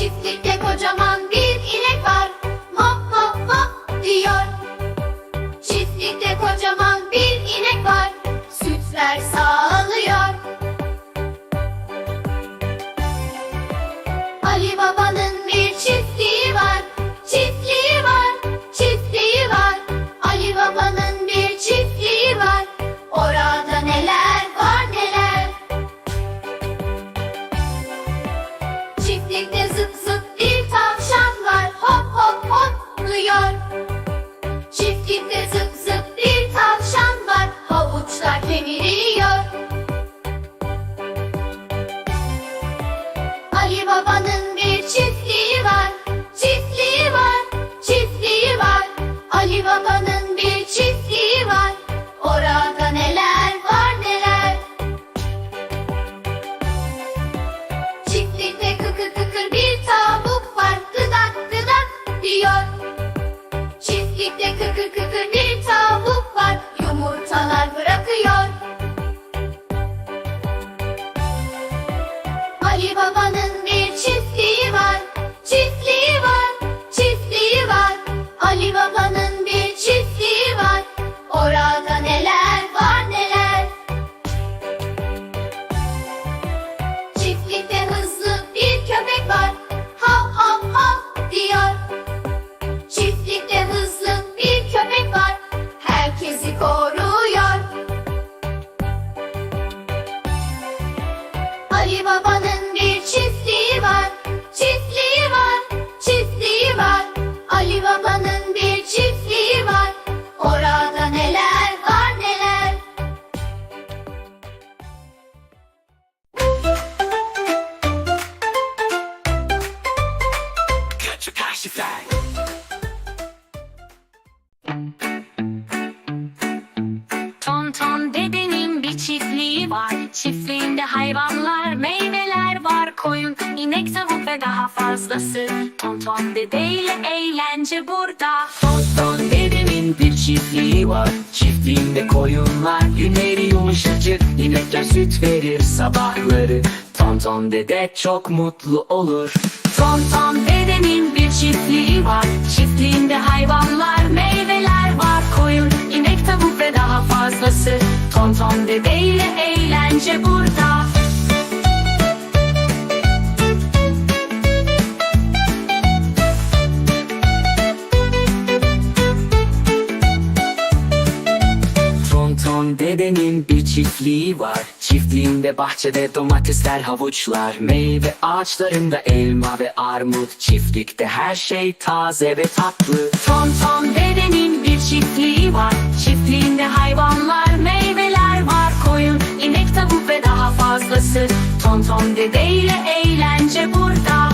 Çiftlikte kocaman bir inek var. Hop hop hop diyor. Çiftlikte kocaman bir inek var. Sütler sağlıyor. Ali babanın Çiftlikte zıp çiftliği var. Çiftliğinde hayvanlar, meyveler var. Koyun, inek, tavuk ve daha fazlası. Tonton dedeyle eğlence burada. Tonton dedemin bir çiftliği var Çiftliğinde koyunlar günleri yumuşacık İnekler süt verir sabahları Tonton dede çok mutlu olur Tonton dedenin bir çiftliği var. Çiftliğinde hayvanlar, Dedeyle eğlence burada. Dedenin bir çiftliği var. Çiftliğinde bahçede domatesler, havuçlar Meyve ağaçlarında elma ve armut. Çiftlikte her şey taze ve tatlı. Tonton dedenin bir çiftliği Tonton dedeyle eğlence burada.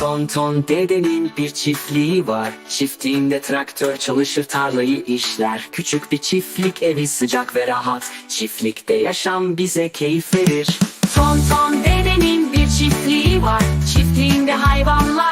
Tonton dedenin bir çiftliği var Çiftliğinde traktör çalışır tarlayı işler Küçük bir çiftlik evi sıcak ve rahat Çiftlikte yaşam bize keyif verir Tonton dedenin bir çiftliği var. Çiftliğinde hayvanlar,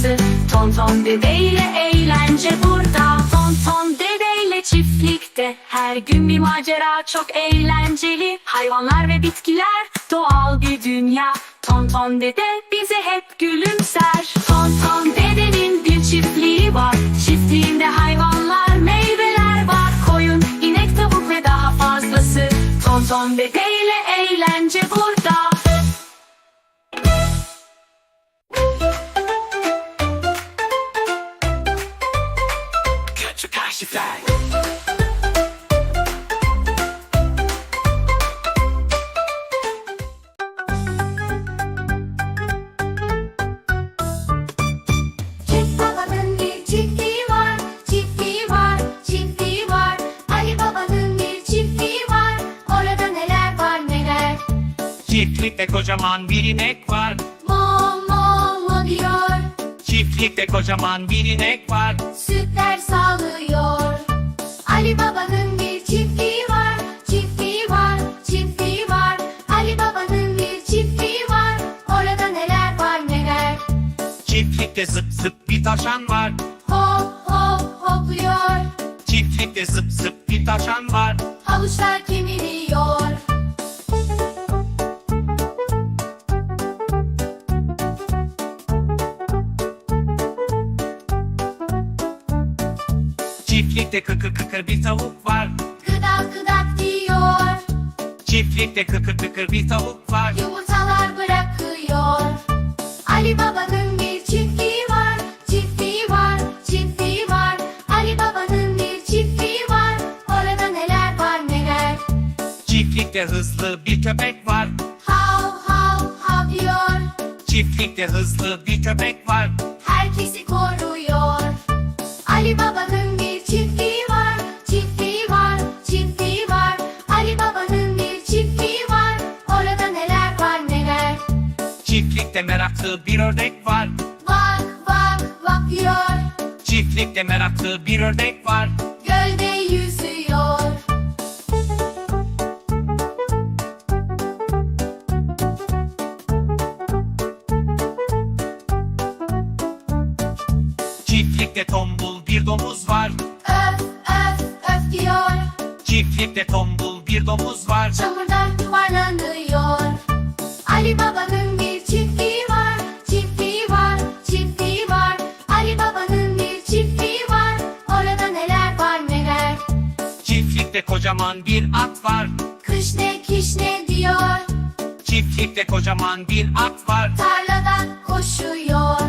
fazlası. Tonton dedeyle eğlence burada. Tonton dedeyle çiftlikte her gün bir macera çok eğlenceli. Hayvanlar ve bitkiler doğal bir dünya. Tonton dede bize hep gülümser. Tonton dedenin bir çiftliği var. Çiftliğinde hayvanlar, meyveler var. Koyun, inek, tavuk ve daha fazlası. Tonton dedeyle eğlence burada. Çiftlikte kocaman bir inek var. Mo mo mo diyor. Çiftlikte kocaman bir inek var. Sütler sağlıyor. Ali Baba'nın bir çiftliği var, çiftliği var, çiftliği var. Ali Baba'nın bir çiftliği var. Orada neler var neler. Çiftlikte zıp zıp bir taşan var. Hop hop hopluyor. Çiftlikte zıp zıp bir taşan var. Havuçlar kemiriyor. Çiftlikte kıkır kıkır bir tavuk var. Gıdak gıdak diyor Çiftlikte kıkır kıkır bir tavuk var. Yumurtalar bırakıyor Ali Baba'nın bir çiftliği var Çiftliği var, çiftliği var Ali Baba'nın bir çiftliği var Orada neler var neler Çiftlikte hızlı bir köpek var. Hav hav hav diyor Çiftlikte hızlı bir köpek var. Herkesi koruyor Ali Baba'nın Çiftlikte meraklı bir ördek var. Vak vak diyor Çiftlikte meraklı bir ördek var. Gölde yüzüyor Çiftlikte tombul bir domuz var. Öf öf öf diyor Çiftlikte tombul bir domuz var. Çamurdan yuvarlanıyor Ali Baba'nın kocaman bir at var. Kış ne kiş ne diyor Çiftlikte kocaman bir at var. Tarlada koşuyor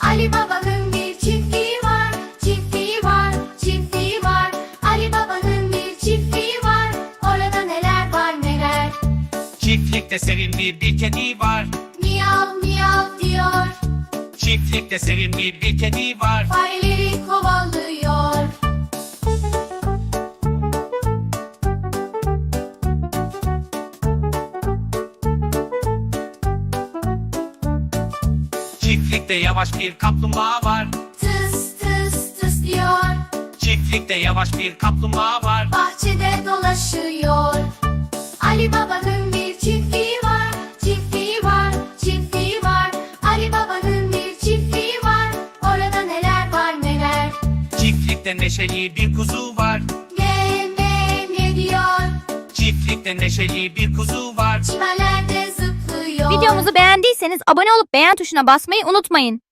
Ali Baba'nın bir çiftliği var Çiftliği var, çiftliği var Ali Baba'nın bir çiftliği var Orada neler var neler Çiftlikte sevimli bir kedi var. Miyav miyav diyor Çiftlikte sevimli bir kedi var. Fareleri kovalıyor Çiftlikte yavaş bir kaplumbağa var. Tıs tıs tıs diyor Çiftlikte yavaş bir kaplumbağa var. Bahçede dolaşıyor Ali Baba'nın bir çiftliği var Çiftliği var, çiftliği var Ali Baba'nın bir çiftliği var Orada neler var neler Çiftlikte neşeli bir kuzu var. Ne ne ne diyor Çiftlikte neşeli bir kuzu var. Çimenlerde zıplıyor Videomuzu beğendiyseniz abone olup beğen tuşuna basmayı unutmayın.